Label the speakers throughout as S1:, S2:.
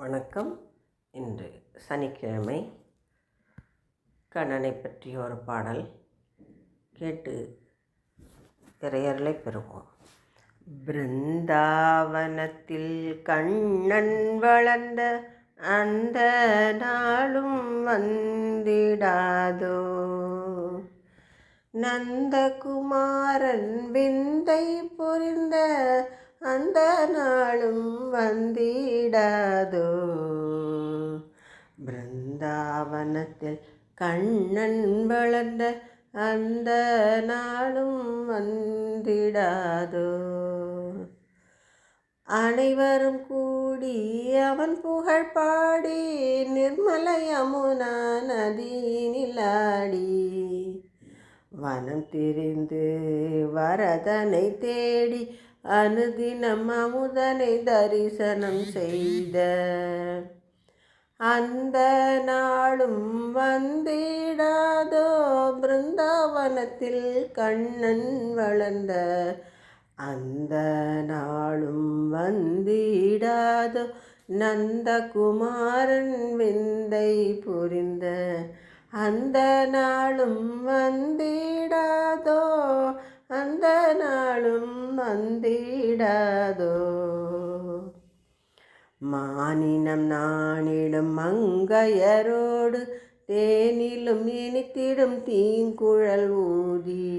S1: வணக்கம். இன்று சனிக்கிழமை கண்ணனை பற்றிய ஒரு பாடல் கேட்டு இறையர்களை பெறுவோம். பிருந்தாவனத்தில் கண்ணன் வளர்ந்த அந்த நாளும் வந்திடாதோ? நந்தகுமாரன் விந்தை புரிந்த அந்த நாளும் வந்திடாதோ? பிருந்தாவனத்தில் கண்ணன் வளர்ந்த அந்த நாளும் வந்திடாதோ? அனைவரும் கூடி அவன் புகழ் பாடி நிர்மலயமுனா நதியினிலாடி. வனம் திரிந்து வரதனை தேடி அனுதினம் அமுதனை தரிசனம் செய்த. அந்த நாளும் வந்திடாதோ பிருந்தாவனத்தில் கண்ணன் வளர்ந்த. அந்த நாளும் வந்திடாதோ நந்தகுமாரன் விந்தை புரிந்த. அந்த நாளும் வந்திடாதோ அந்த நாளும் வந்திடாதோ. மானினம் நானிடும் மங்கையரோடு தேனிலும் இனித்திடும் தீங்குழல் ஊதி.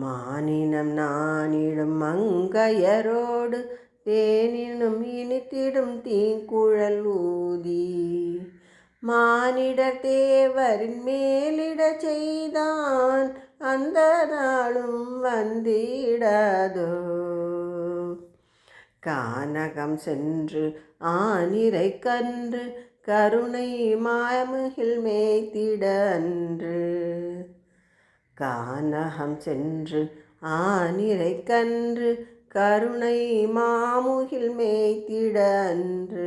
S1: மானினம் நானிடும் மங்கையரோடு தேனினும் இனித்திடும் தீங்குழல் ஊதி. மானிட தேவரின் மேலிட செய்தான் அந்த நாளும் வந்திடாதோ. கானகம் சென்று ஆனிரை கன்று கருணை மாயமுகில் மேய்த்திடன்று. கானகம் சென்று ஆனிரை கன்று கருணை மாமுகில் மேய்த்திடன்று.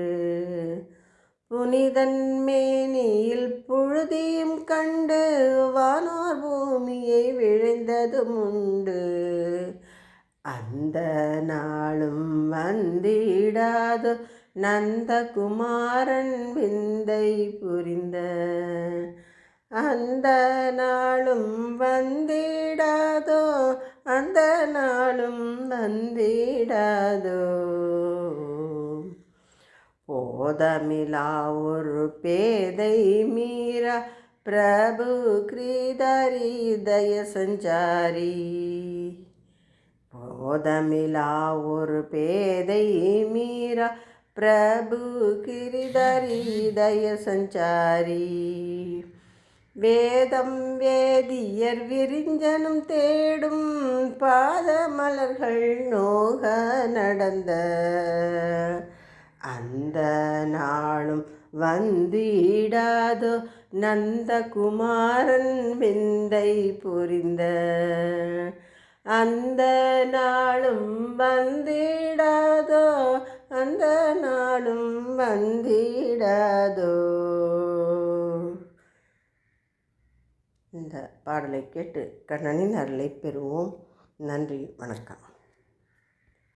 S1: புனிதன்மேனியில் புழுதியும் கண்டு வானோர் பூமியை விழைந்ததும் உண்டு. அந்த நாளும் வந்திடாதோ நந்தகுமாரன் விந்தை புரிந்த. அந்த நாளும் வந்திடாதோ அந்த நாளும் வந்திடாதோ. போதமிலா ஒரு பேதை மீரா பிரபு கிரிதரிதய சஞ்சாரி. போதமிலா ஒரு பேதை மீரா பிரபு கிரிதரி தய சஞ்சாரி. வேதம் வேதியர் விரிஞ்சனும் தேடும் பாதமலர்கள் நோக நடந்த அந்த நாளும் வந்திடாதோ நந்தகுமாரன் விந்தை புரிந்த. அந்த நாளும் வந்திடாதோ அந்த நாளும் வந்திடாதோ. இந்த பாடலை கேட்டு கண்ணனின் அருளை பெறுவோம். நன்றி வணக்கம்.